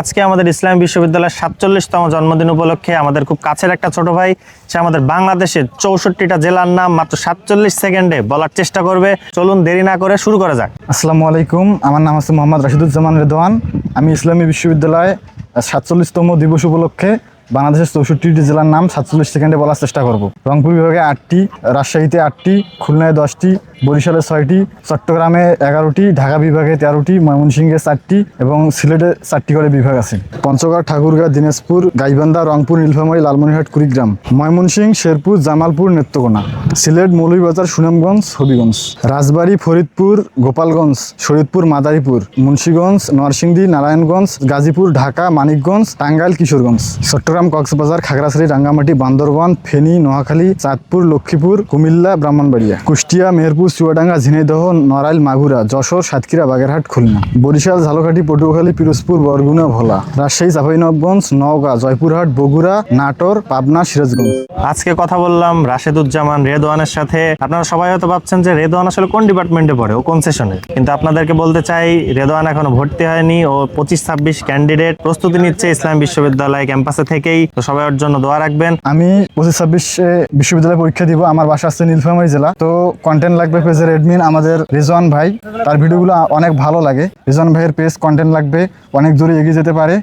আজকে আমাদের ইসলাম বিশ্ববিদ্যালয়ের সাতচল্লিশতম জন্মদিন উপলক্ষে আমাদের খুব কাছের একটা ছোট ভাই, সে আমাদের বাংলাদেশের চৌষট্টিটা জেলার নাম মাত্র সাতচল্লিশ সেকেন্ডে বলার চেষ্টা করবে। চলুন দেরি না করে শুরু করা যাক। আসসালামু আলাইকুম, আমার নাম আছে মোহাম্মদ রাশিদুজ্জামান রেদওয়ান। আমি ইসলামী বিশ্ববিদ্যালয়ে সাতচল্লিশতম দিবস উপলক্ষে বাংলাদেশের চৌষট্টিটি জেলার নাম সাতচল্লিশ সেকেন্ডে বলার চেষ্টা করব। রংপুর বিভাগে আটটি, রাজশাহীতে আটটি, খুলনায় দশটি, বরিশালে ছয়টি, চট্টগ্রামে এগারোটি, ঢাকা বিভাগে তেরোটি, ময়মনসিংহে চারটি এবং সিলেটে চারটি করে বিভাগ আছে। পঞ্চগড়, ঠাকুরগাঁ, দিনাজপুর, গাইবান্ধা, রংপুর, নীলফামারী, লালমনিরহাট, কুড়িগ্রাম, ময়মনসিংহ, শেরপুর, জামালপুর, নেত্রকোনা, সিলেট, মৌলভীবাজার, সুনামগঞ্জ, হবিগঞ্জ, রাজবাড়ী, ফরিদপুর, গোপালগঞ্জ শরীদপুর মাদারীপুর, মুন্সীগঞ্জ, নরসিংদী, নারায়ণগঞ্জ, গাজীপুর, ঢাকা, মানিকগঞ্জ, টাঙ্গাইল, কিশোরগঞ্জ, চট্টগ্রাম কক্সবাজার, খাগড়াছড়ি, রাঙ্গামাটি, বান্দরবান, ফেনী, নোয়াখালী, চাঁদপুর, লক্ষ্মীপুর, কুমিল্লা, ব্রাহ্মণবাড়িয়া, কুষ্টিয়া, মেহেরপুর, চুয়াডাঙ্গা, ঝিনাইদহ, নড়াইল, মাগুরা, যশোর, সাতক্ষীরা, বাগেরহাট, খুলনা, বরিশাল, ঝালকাঠি, পটুয়াখালী, পিরোজপুর, বরগুনা, ভোলা, রাজশাহী চাঁপাইনবাবগঞ্জ নওগাঁ, জয়পুরহাট, বগুড়া, নাটোর, পাবনা, সিরাজগঞ্জ। আজকে কথা বললাম রাশেদুজ্জামান রেদওয়ানের সাথে। আপনারা সবাই হয়তো ভাবছেন যে রেদওয়ান আসলে কোন ডিপার্টমেন্টে পড়ে? ও কোন সেশনে? কিন্তু আপনাদেরকে বলতে চাই, রেদওয়ান এখনও ভর্তি হয়নি। ও পঁচিশ ছাব্বিশ ক্যান্ডিডেট প্রস্তুতি নিচ্ছে ইসলাম বিশ্ববিদ্যালয় ক্যাম্পাসে থেকেই তো সবাই ওর জন্য দোয়া রাখবেন। আমি পঁচিশ ছাব্বিশে বিশ্ববিদ্যালয়ে পরীক্ষা দিব। আমার বাসা আছে নীলফামারী জেলা। তো কন্টেন্ট লাগবে পেজের এডমিন আমাদের রিজওয়ান ভাই। তার ভিডিওগুলো অনেক ভালো লাগে। রিজওয়ান ভাইয়ের পেজ কন্টেন্ট লাগবে। অনেক দূরে এগিয়ে যেতে পারে।